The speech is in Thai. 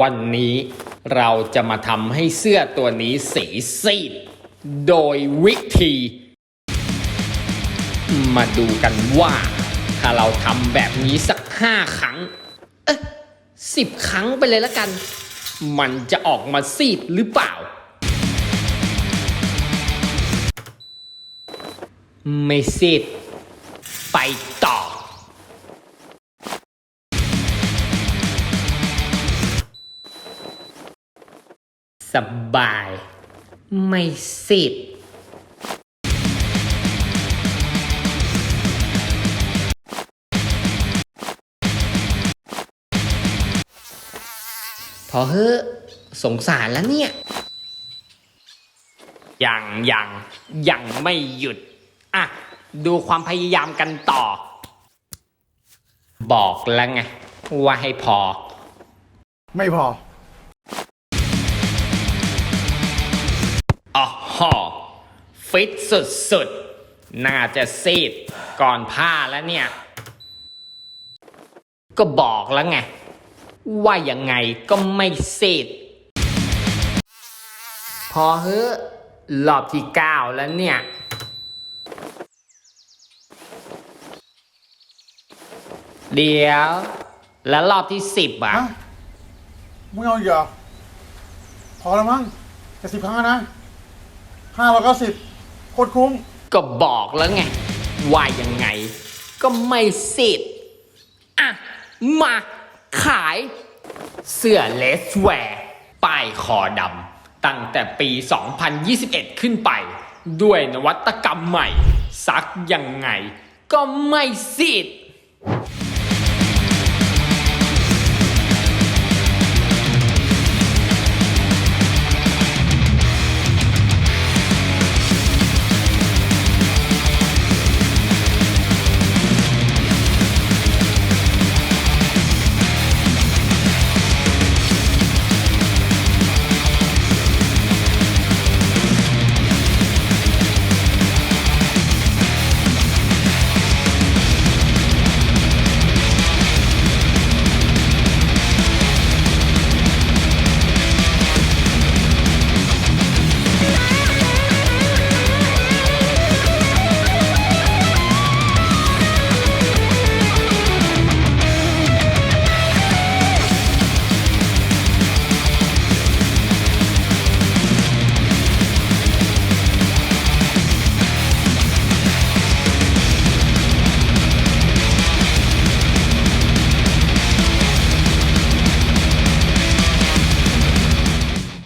วันนี้เราจะมาทำให้เสื้อตัวนี้สีซีด โดยวิธี มาดูกันว่า ถ้าเราทำแบบนี้สักห้าครั้ง เอ๊ะสิบครั้งไปเลยละกัน มันจะออกมาซีดหรือเปล่า ไม่ซีดไป สบาย ไม่ซีดพอเฮ้อะสงสารแล้วเนี่ย ยังยังยังไม่หยุด อะ ดูความพยายามกันต่อ บอกแล้วไง ว่าให้พอ ไม่พอ หอฟิตสุดๆ น่าจะซีดก่อนผ้าแล้วเนี่ย ก็บอกแล้วไง ว่ายังไงก็ไม่ซีด พอเฮ้อรอบที่เก้าแล้วเนี่ย เดี๋ยว แล้วรอบที่สิบอะฮะมึงเอาอีกเหรอพอแล้วมั้งจะสิบครั้งแล้วนะ ห้าร้อยเก้าสิบโคตรคุ้ม ก็บอกแล้วไง ว่ายังไง ก็ไม่สิทธิ์อะ มาขายเสื้อเลสแวร์ป้ายคอดำตั้งแต่ปี 2021 ขึ้นไป ด้วยนวัตกรรมใหม่ ซักยังไง ก็ไม่สิทธิ์